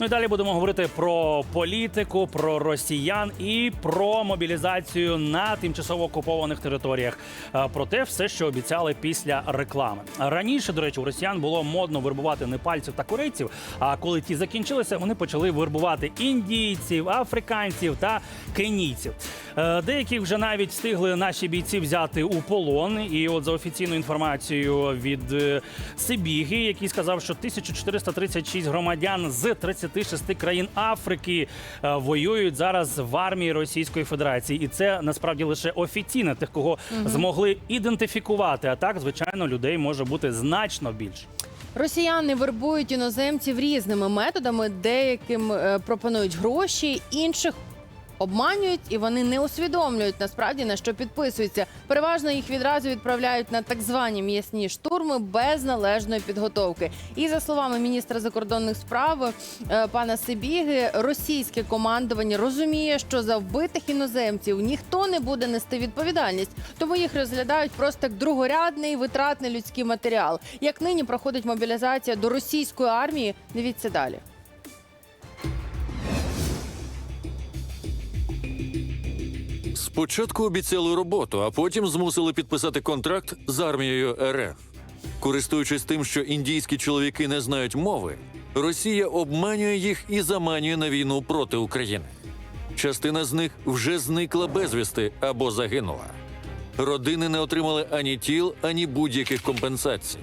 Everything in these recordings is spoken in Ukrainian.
Ну і далі будемо говорити про політику, про росіян і про мобілізацію на тимчасово окупованих територіях. Про те, все, що обіцяли після реклами. Раніше, до речі, у росіян було модно вербувати непальців та корейців. А коли ті закінчилися, вони почали вербувати індійців, африканців та кенійців. Е, Деяких вже навіть встигли наші бійці взяти у полон. І от за офіційною інформацією від е, Сибіги, який сказав, що 1436 громадян з 36 країн Африки е, воюють зараз в армії Російської Федерації, і це насправді лише офіційно тих, кого змогли ідентифікувати. А так, звичайно, людей може бути значно більше. Росіяни вербують іноземців різними методами. Деяким е, пропонують гроші, інших обманюють, і вони не усвідомлюють насправді на що підписуються. Переважно їх відразу відправляють на так звані м'ясні штурми без належної підготовки. І за словами міністра закордонних справ е, пана Сибіги, російське командування розуміє, що за вбитих іноземців ніхто не буде нести відповідальність, тому їх розглядають просто як другорядний витратний людський матеріал. Як нині проходить мобілізація до російської армії, дивіться далі. Спочатку обіцяли роботу, а потім змусили підписати контракт з армією РФ. Користуючись тим, що індійські чоловіки не знають мови, Росія обманює їх і заманює на війну проти України. Частина з них вже зникла безвісти або загинула. Родини не отримали ані тіл, ані будь-яких компенсацій.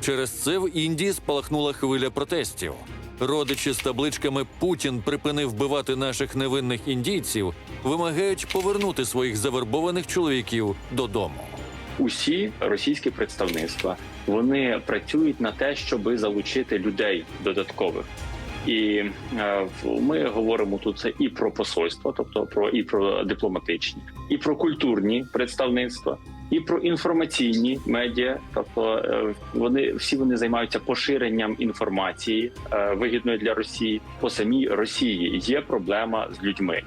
Через це в Індії спалахнула хвиля протестів. Родичі з табличками Путін припинив вбивати наших невинних індійців, вимагають повернути своїх завербованих чоловіків додому. усі російські представництва вони працюють на те, щоб залучити людей додаткових. І е, ми говоримо тут це і про посольства, тобто про і про дипломатичні, і про культурні представництва, і про інформаційні медіа. Тобто е, вони всі вони займаються поширенням інформації е, вигідної для Росії. По самій Росії є проблема з людьми.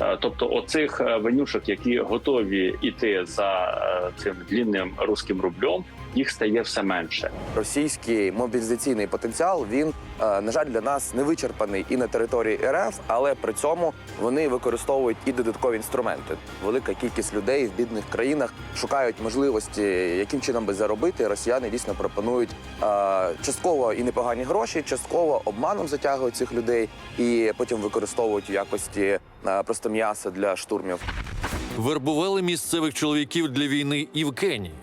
Е, Тобто, оцих венюшок, які готові іти за цим длінним руським рублем, їх стає все менше. російський мобілізаційний потенціал він на жаль для нас не вичерпаний і на території РФ, але при цьому вони використовують і додаткові інструменти. Велика кількість людей в бідних країнах шукають можливості, яким чином би заробити. Росіяни дійсно пропонують е, частково і непогані гроші, частково обманом затягують цих людей і потім використовують в якості е, просто м'яса для штурмів. Вербували місцевих чоловіків для війни і в Кенії.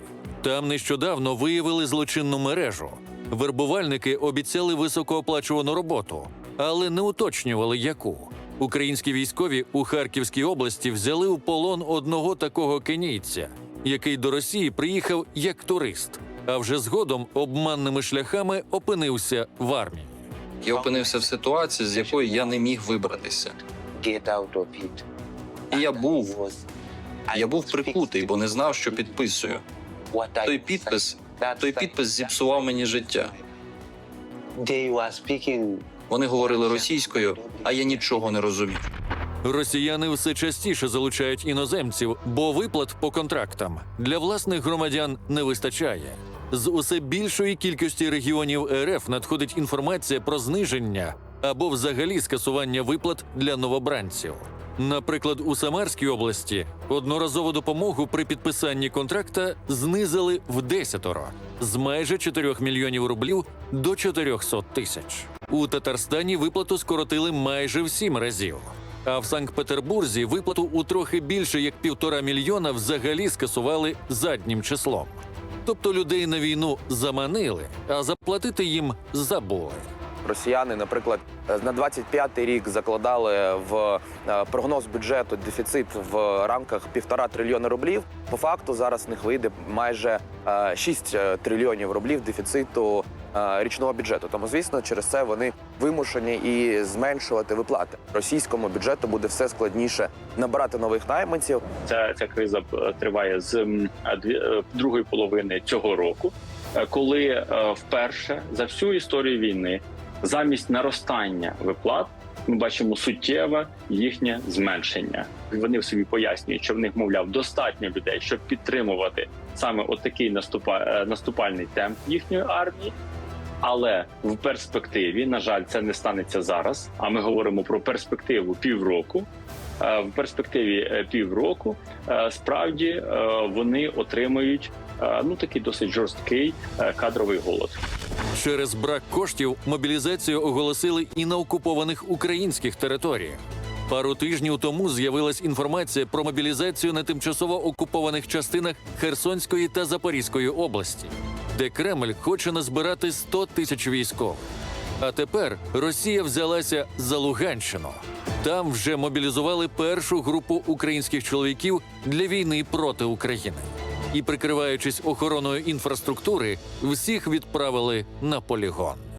Там нещодавно виявили злочинну мережу. Вербувальники обіцяли високооплачувану роботу, але не уточнювали яку. Українські військові у Харківській області взяли у полон одного такого кенійця, який до Росії приїхав як турист, а вже згодом обманними шляхами опинився в армії. Я опинився в ситуації, з якої я не міг вибратися. І я був, я був прикутий, бо не знав, що підписую. Той підпис, той підпис зіпсував мені життя. Вони говорили російською, а я нічого не розумів. Росіяни все частіше залучають іноземців, бо виплат по контрактам для власних громадян не вистачає. З усе більшої кількості регіонів РФ надходить інформація про зниження або взагалі скасування виплат для новобранців. Наприклад, у Самарській області одноразову допомогу при підписанні контракта знизили в десятеро з майже 4 мільйонів рублів до 400 тисяч. У Татарстані виплату скоротили майже в сім разів. А в Санкт-Петербурзі виплату у трохи більше як півтора мільйона взагалі скасували заднім числом. Тобто людей на війну заманили, а заплатити їм забули. Росіяни, наприклад, е, на 25-й рік закладали в е, прогноз бюджету дефіцит в рамках півтора трильйона рублів. По факту зараз в них вийде майже е, 6 трильйонів рублів дефіциту е, річного бюджету. Тому, звісно, через це вони вимушені і зменшувати виплати. Російському бюджету буде все складніше набирати нових найманців. Ця, ця криза е, триває з е, другої половини цього року, е, коли е, вперше за всю історію війни замість наростання виплат ми бачимо суттєве їхнє зменшення. Вони в собі пояснюють, що в них мовляв достатньо людей, щоб підтримувати саме отакий наступа, е, наступальний темп їхньої армії. Але в перспективі, на жаль, це не станеться зараз. А ми говоримо про перспективу півроку. Е, В перспективі е, півроку справді вони отримають е, ну такий досить жорсткий кадровий голод. Через брак коштів мобілізацію оголосили і на окупованих українських територіях. Пару тижнів тому з'явилась інформація про мобілізацію на тимчасово окупованих частинах Херсонської та Запорізької області, де Кремль хоче назбирати 100 тисяч військових. А тепер Росія взялася за Луганщину. Там вже мобілізували першу групу українських чоловіків для війни проти України. І, прикриваючись охороною інфраструктури, всіх відправили на полігон.